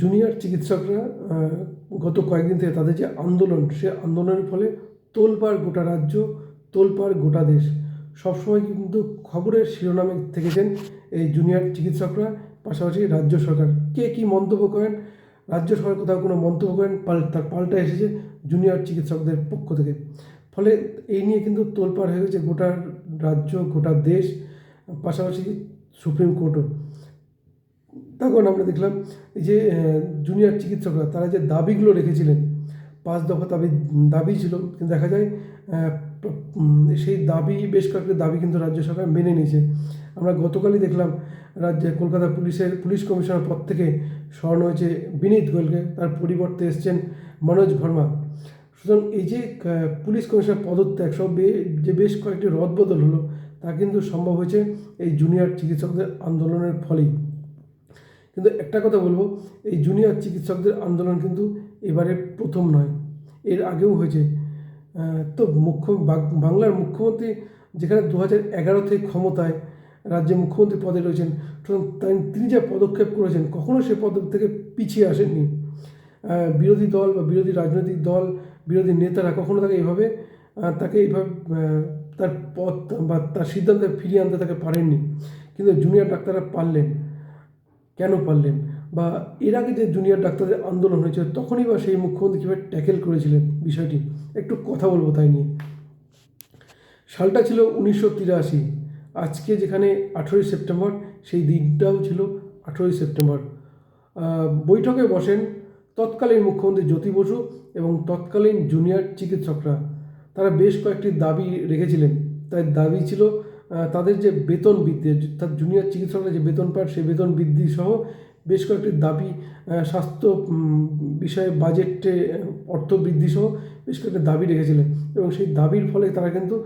Junior চিকিৎসকরা গত কয়েকদিন থেকে তাদের যে আন্দোলন, সে আন্দোলনের ফলে তোলপাড় গোটা রাজ্য, তোলপাড় গোটা দেশ। সবসময় কিন্তু খবরের শিরোনামে থেকেছেন এই জুনিয়র চিকিৎসকরা, পাশাপাশি রাজ্য সরকার। কে কী মন্তব্য করেন? রাজ্য সরকার কোথাও কোনো মন্তব্য করেন? তার পাল্টা এসেছে জুনিয়র চিকিৎসকদের পক্ষ থেকে। ফলে এই নিয়ে কিন্তু তোলপাড় হয়ে গেছে গোটা রাজ্য, গোটা দেশ, পাশাপাশি সুপ্রিম কোর্টও। তখন আমরা দেখলাম এই যে জুনিয়র চিকিৎসকরা, তারা যে দাবিগুলো রেখেছিলেন, পাঁচ দফা দাবি দাবি ছিল, কিন্তু দেখা যায় সেই দাবি, বেশ কয়েকটি দাবি কিন্তু রাজ্য সরকার মেনে নিয়েছে। আমরা গতকালই দেখলাম, রাজ্যে কলকাতা পুলিশের, পুলিশ কমিশনার পদ থেকে স্মরণ হয়েছে বিনীত গোয়েলকে, তার পরিবর্তে এসছেন মনোজ ভার্মা সুতরাং এই যে পুলিশ কমিশনার পদত্যাগ সব যে বেশ কয়েকটি রদবদল হলো, তা কিন্তু সম্ভব হয়েছে এই জুনিয়র চিকিৎসকদের আন্দোলনের ফলেই। কিন্তু একটা কথা বলব এই জুনিয়র চিকিৎসকদের আন্দোলন কিন্তু এবারে প্রথম নয় এর আগেও হয়েছে। তো মুখ্য বাংলার মুখ্যমন্ত্রী যেখানে দু হাজার এগারো থেকে ক্ষমতায় রাজ্যে মুখ্যমন্ত্রী পদে রয়েছেন তিনি যা পদক্ষেপ করেছেন কখনো সে পদ থেকে পিছিয়ে আসেননি। বিরোধী দল বা বিরোধী রাজনৈতিক দল বিরোধী নেতারা কখনো তাকে এইভাবে আহ, তাকে এইভাবে তার পথ বা তার সিদ্ধান্তে ফিরিয়ে আনতে তাকে পারেননি। কিন্তু জুনিয়র ডাক্তাররা পারলেন। কেন পারলেন? বা এর আগে যে জুনিয়র ডাক্তারদের আন্দোলন হয়েছিল, তখনই বা সেই মুখ্যমন্ত্রী কীভাবে ট্যাকেল করেছিলেন বিষয়টি? একটু কথা বলব তাই নিয়ে। সালটা ছিল উনিশশো তিরাশি। আজকে যেখানে আঠেরোই সেপ্টেম্বর, সেই দিনটাও ছিল আঠেরোই সেপ্টেম্বর। বৈঠকে বসেন তৎকালীন মুখ্যমন্ত্রী জ্যোতি বসু এবং তৎকালীন জুনিয়র চিকিৎসকরা। তারা বেশ কয়েকটি দাবি রেখেছিলেন। তাই দাবি ছিল তাদের যে বেতন বৃদ্ধি তার জুনিয়র চিকিৎসকরা যে বেতন পায়, সেই বেতন বৃদ্ধি সহ বেশ কয়েকটি দাবি স্বাস্থ্য বিষয়ে বাজেটে অর্থ বৃদ্ধি সহ বেশ কয়েকটি দাবি রেখেছিলেন এবং সেই দাবির ফলে তারা কিন্তু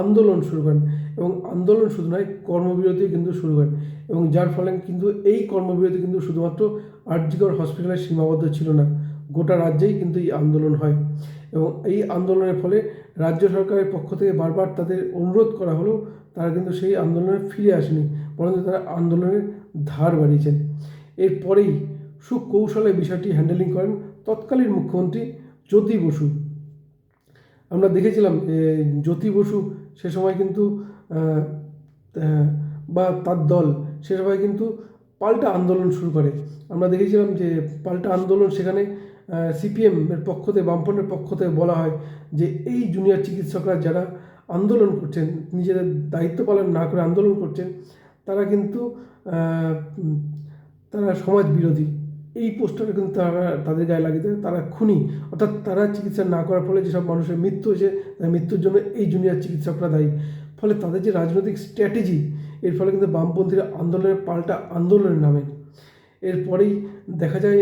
আন্দোলন শুরু করেন এবং আন্দোলন শুধু নয়, কর্মবিরতি কিন্তু শুরু করেন এবং যার ফলে কিন্তু এই কর্মবিরতি কিন্তু শুধুমাত্র আরজিকর হসপিটালে সীমাবদ্ধ ছিল না, গোটা রাজ্যেই কিন্তু এই আন্দোলন হয় এবং এই আন্দোলনের ফলে রাজ্য সরকারের পক্ষ থেকে বারবার তাদের অনুরোধ করা হলেও তারা কিন্তু সেই আন্দোলনে ফিরে আসেনি, বরঞ্চ তারা আন্দোলনের ধার বাড়িয়েছেন। এরপরেই সুকৌশলে বিষয়টি হ্যান্ডেলিং করেন তৎকালীন মুখ্যমন্ত্রী জ্যোতি বসু। আমরা দেখেছিলাম জ্যোতি বসু সে সময় কিন্তু বা তার দল সে সময় কিন্তু পাল্টা আন্দোলন শুরু করে। আমরা দেখেছিলাম যে পাল্টা আন্দোলন সেখানে সিপিএম এর পক্ষ থেকে থেকে বলা হয় যে এই জুনিয়র চিকিৎসকরা যারা আন্দোলন করছেন, নিজেদের দায়িত্ব পালন না করে আন্দোলন করছেন, তারা কিন্তু তারা সমাজ বিরোধী। এই পোস্টারে কিন্তু তারা তাদের গায়ে লাগিয়ে দেয় তারা খুনি। অর্থাৎ তারা চিকিৎসা না করার ফলে যেসব মানুষের মৃত্যু হয়েছে মৃত্যুর জন্য এই জুনিয়র চিকিৎসকরা দায়ী। ফলে তাদের যে রাজনৈতিক স্ট্র্যাটেজি এর ফলে কিন্তু বামপন্থীরা আন্দোলনের পাল্টা আন্দোলনের নামে। এরপরেই দেখা যায়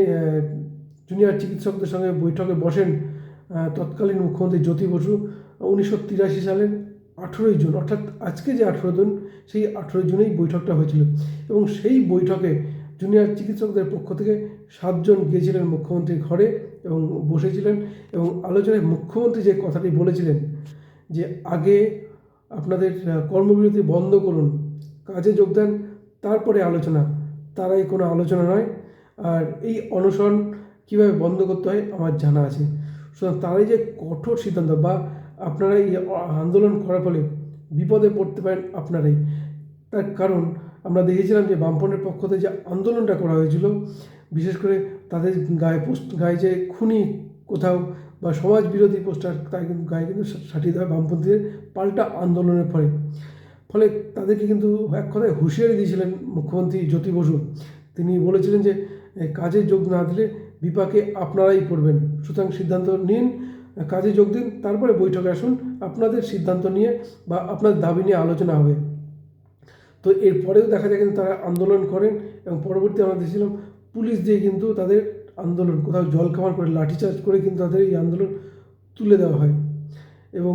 জুনিয়র চিকিৎসকদের সঙ্গে বৈঠকে বসেন তৎকালীন মুখ্যমন্ত্রী জ্যোতি বসু। উনিশশো তিরাশি সালের আঠেরোই জুন, অর্থাৎ আজকে যে আঠেরো জুন, সেই আঠেরোই জুনেই বৈঠকটা হয়েছিল। এবং সেই বৈঠকে জুনিয়র চিকিৎসকদের পক্ষ থেকে সাতজন গিয়েছিলেন মুখ্যমন্ত্রীর ঘরে এবং বসেছিলেন এবং আলোচনায় মুখ্যমন্ত্রী যে কথাটি বলেছিলেন যে, আগে আপনাদের কর্মবিরতি বন্ধ করুন, কাজে যোগদান তারপরে আলোচনা, তারাই কোনো আলোচনা নয়। আর এই অনশন কীভাবে বন্ধ করতে হয়, আমার জানা আছে। সুতরাং তারাই যে কঠোর সিদ্ধান্ত বা আপনারা এই আন্দোলন করার ফলে বিপদে পড়তে পারেন আপনারাই। তার কারণ আমরা দেখেছিলাম যে বামফ্রন্টের পক্ষ থেকে যে আন্দোলনটা করা হয়েছিল, বিশেষ করে তাদের গায়ে পোস্ট, গায়ে যে খুনি কোথাও বা সমাজ বিরোধী পোস্টার তাই কিন্তু গায়ে কিন্তু সাটিয়ে দেওয়া বামপন্থীদের পাল্টা আন্দোলনের ফলে। ফলে তাদেরকে কিন্তু এক কথায় হুঁশিয়ারি দিয়েছিলেন মুখ্যমন্ত্রী জ্যোতি বসু। তিনি বলেছিলেন যে কাজে যোগ না দিলে বিপাকে আপনারাই পড়বেন। সুতরাং সিদ্ধান্ত নিন কাজে যোগ দিন, তারপরে বৈঠকে আসুন। আপনাদের সিদ্ধান্ত নিয়ে বা আপনাদের দাবি নিয়ে আলোচনা হবে। তো এরপরেও দেখা যায় কিন্তু তারা আন্দোলন করেন এবং পরবর্তী আমরা দেখছিলাম পুলিশ দিয়ে কিন্তু তাদের আন্দোলন, কোথাও জল খামার করে লাঠিচার্জ করে কিন্তু তাদের এই আন্দোলন তুলে দেওয়া হয়। এবং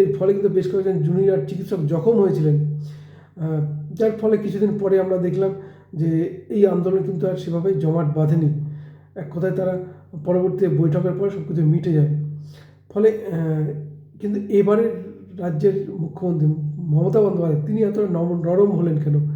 এর ফলে কিন্তু বেশ কয়েকজন জুনিয়র চিকিৎসক জখম হয়েছিলেন। যার ফলে কিছুদিন পরে আমরা দেখলাম যে এই আন্দোলন কিন্তু আর সেভাবে জমাট বাঁধেনি। এক কথায় তারা পরবর্তী বৈঠকের পরে সব কিছু মিটে যায়। ফলে কিন্তু এবারের রাজ্যের মুখ্যমন্ত্রী মমতা বন্দ্যোপাধ্যায়, তিনি এতটা নম- নরম হলেন কেন?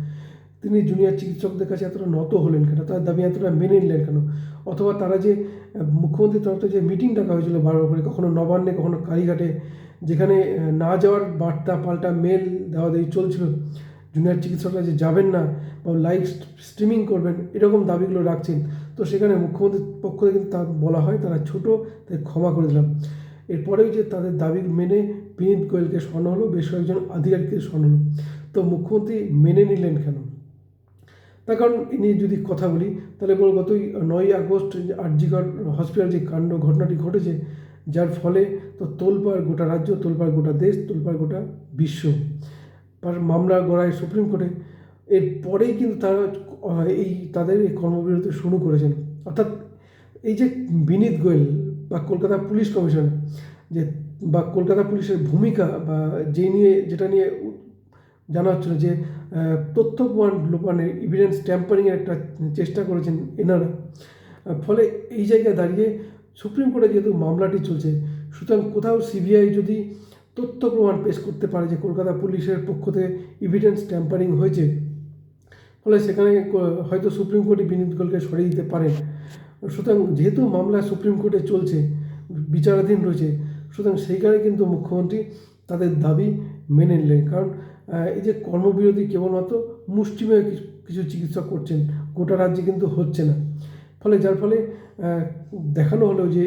তিনি জুনিয়র চিকিৎসকদের কাছে এতটা নত হলেন কেন? তার দাবি এতটা মেনে নিলেন কেন? অথবা তারা যে মুখ্যমন্ত্রীর তরফ যে মিটিং ডাকা হয়েছিল বারবার করে, কখনো নবান্নে, কখনো কালীঘাটে, যেখানে না যাওয়ার বার্তা পাল্টা মেল দেওয়া দেওয়ি চলছিল জুনিয়র চিকিৎসকরা যে যাবেন না বা লাইভ স্ট্রিমিং করবেন, এরকম দাবিগুলো রাখছেন। তো সেখানে মুখ্যমন্ত্রীর পক্ষ থেকে কিন্তু তা বলা হয়, তারা ছোটো, তাই ক্ষমা করে দিলাম। এরপরেও যে তাদের দাবি মেনে বিনীত গোয়েলকে স্বর্ণ হলো, বেশ কয়েকজন আধিকারিককে স্বর্ণ হলো। তো মুখ্যমন্ত্রী মেনে নিলেন কেন? তার কারণ এ নিয়ে যদি কথা বলি, তাহলে বল গতই নয়ই আগস্ট আরজিগর হসপিটাল যে কাণ্ড ঘটনাটি ঘটেছে, যার ফলে তো তোলপাড় গোটা রাজ্য, তোলপাড় গোটা দেশ, তোলপাড় গোটা বিশ্ব মামলা গড়ায় সুপ্রিম কোর্টে। এরপরেই কিন্তু তারা এই তাদের এই কর্মবিরতি শুরু করেছেন। অর্থাৎ এই যে বিনীত গোয়েল বা কলকাতা পুলিশ কমিশন, যে বা কলকাতা পুলিশের ভূমিকা বা যে নিয়ে, যেটা নিয়ে জানা হচ্ছিল যে তথ্য প্রমাণ লোপানের ইভিডেন্স ট্যাম্পারিংয়ের একটা চেষ্টা করেছেন এনারা। ফলে এই জায়গায় দাঁড়িয়ে সুপ্রিম কোর্টে যেহেতু মামলাটি চলছে, সুতরাং কোথাও সিবিআই যদি তথ্য প্রমাণ পেশ করতে পারে যে কলকাতা পুলিশের পক্ষ থেকে ইভিডেন্স ট্যাম্পারিং হয়েছে, ফলে সেখানে হয়তো সুপ্রিম কোর্টে বিনীত গোলকে সরিয়ে দিতে পারেন। সুতরাং যেহেতু মামলা সুপ্রিম কোর্টে চলছে, বিচারাধীন রয়েছে, সুতরাং সেইখানে কিন্তু মুখ্যমন্ত্রী তাদের দাবি মেনে নিলেন। কারণ এই যে কর্মবিরতি কেবলমাত্র মুষ্টিমেয় কিছু কিছু চিকিৎসা করছেন, গোটা রাজ্যে কিন্তু হচ্ছে না। ফলে যার ফলে দেখানো হলো যে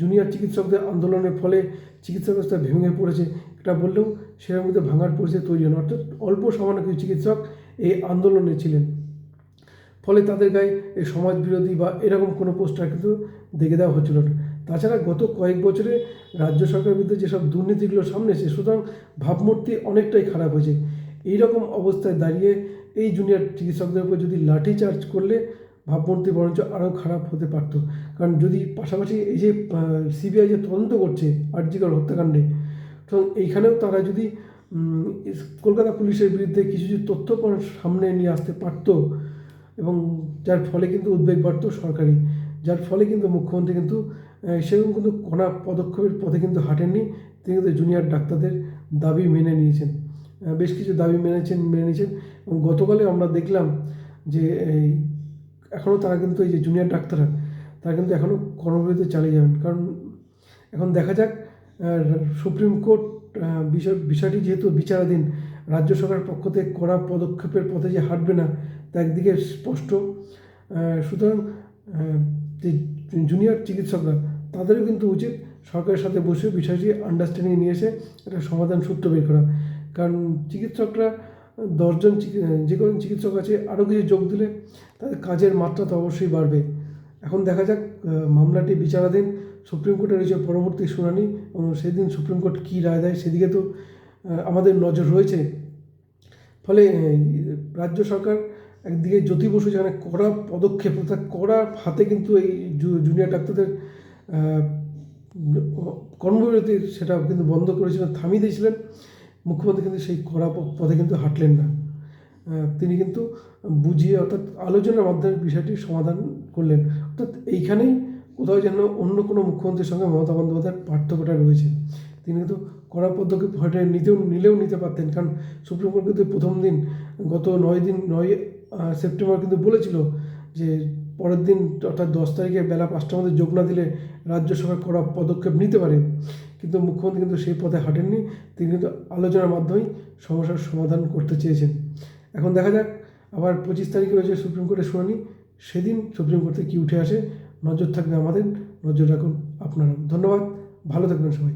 জুনিয়র চিকিৎসকদের আন্দোলনের ফলে চিকিৎসা ব্যবস্থা ভেঙে পড়েছে। এটা বললেও সেরকম মধ্যে ভাঙার পরিস্থিতি তৈরি হলো অর্থাৎ অল্প সামান্য কিছু চিকিৎসক এই আন্দোলনে ছিলেন। ফলে তাদের গায়ে এই সমাজ বিরোধী বা এরকম কোনো পোস্টার কিন্তু দেখে দেওয়া হচ্ছিল না। তাছাড়া গত কয়েক বছরে রাজ্য সরকারের বিরুদ্ধে যেসব দুর্নীতিগুলো সামনে এসে সুতরাং ভাবমূর্তি অনেকটাই খারাপ হয়েছে। এই রকম অবস্থায় দাঁড়িয়ে এই জুনিয়র চিকিৎসকদের উপর যদি লাঠি চার্জ করলে ভাবমূর্তি বরঞ্চ আরও খারাপ হতে পারতো। কারণ যদি পাশাপাশি এই যে সিবিআই যে তদন্ত করছে, আর্জিকর হত্যাকাণ্ডে, তো এইখানেও তারা যদি কলকাতা পুলিশের বিরুদ্ধে কিছু কিছু তথ্য সামনে নিয়ে আসতে পারতো এবং যার ফলে কিন্তু উদ্বেগ বাড়তো সরকারি, যার ফলে কিন্তু মুখ্যমন্ত্রী কিন্তু সেরকম কিন্তু কড়া পদক্ষেপের পথে কিন্তু হাঁটেননি। তিনি কিন্তু জুনিয়র ডাক্তারদের দাবি মেনে নিয়েছেন। বেশ কিছু দাবি মেনেছেন, মেনে নিয়েছেন এবং গতকালে আমরা দেখলাম যে, এই, এখনও তারা কিন্তু এই যে জুনিয়র ডাক্তাররা, তারা কিন্তু এখনও কর্মবিরতি চালিয়ে যাবেন। কারণ এখন দেখা যাক সুপ্রিম কোর্ট বিষয়, বিষয়টি যেহেতু বিচারাধীন রাজ্য সরকারের পক্ষ থেকে কড়া পদক্ষেপের পথে যে হাঁটবে না, তা একদিকে স্পষ্ট। সুতরাং যে জুনিয়র চিকিৎসকরা, তাদেরও কিন্তু উচিত সরকারের সাথে বসে বিষয়টি আন্ডারস্ট্যান্ডিং নিয়ে এসে একটা সমাধান সূত্র বের করা। কারণ চিকিৎসকরা দশজন যে কোনো চিকিৎসক আছে, আরও কিছু যোগ দিলে তাদের কাজের মাত্রা তো অবশ্যই বাড়বে। এখন দেখা যাক মামলাটি বিচারাধীন, সুপ্রিম কোর্টে রয়েছে পরবর্তী শুনানি এবং সেদিন সুপ্রিম কোর্ট কী রায় দেয় সেদিকে তো আমাদের নজর রয়েছে। ফলে রাজ্য সরকার একদিকে জ্যোতি বসু যেখানে কড়া পদক্ষেপ, অর্থাৎ কড়া হাতে কিন্তু এই জুনিয়র ডাক্তারদের কর্মবিরতি সেটা কিন্তু বন্ধ করেছিলেন, থামিয়ে দিয়েছিলেন। মুখ্যমন্ত্রী কিন্তু সেই কড়া প- পথে কিন্তু হাঁটলেন না। তিনি কিন্তু বুঝিয়ে, অর্থাৎ আলোচনার মাধ্যমে বিষয়টি সমাধান করলেন। অর্থাৎ এইখানেই কোথাও যেন অন্য কোনো মুখ্যমন্ত্রীর সঙ্গে মমতা বন্দ্যোপাধ্যায়ের পার্থক্যটা রয়েছে। তিনি কিন্তু কড়া পদক্ষেপ হয়তো নিতেও নিলেও নিতে পারতেন। কারণ সুপ্রিম কোর্ট কিন্তু প্রথম দিন, গত নয় দিন, নয় সেপ্টেম্বর কিন্তু বলেছিল যে পরের দিন অর্থাৎ দশ তারিখে বেলা পাঁচটার মধ্যে যোগ না দিলে রাজ্য সরকার কড়া পদক্ষেপ নিতে পারে। কিন্তু মুখ্যমন্ত্রী কিন্তু সেই পথে হাঁটেননি। তিনি কিন্তু আলোচনার মাধ্যমেই সমস্যার সমাধান করতে চেয়েছেন। এখন দেখা যাক, আবার পঁচিশ তারিখে রয়েছে সুপ্রিম কোর্টের শুনানি। সেদিন সুপ্রিম কোর্টে কী উঠে আসে, নজর থাকবে আমাদের। নজর রাখুন আপনারা। ধন্যবাদ। ভালো থাকবেন সবাই।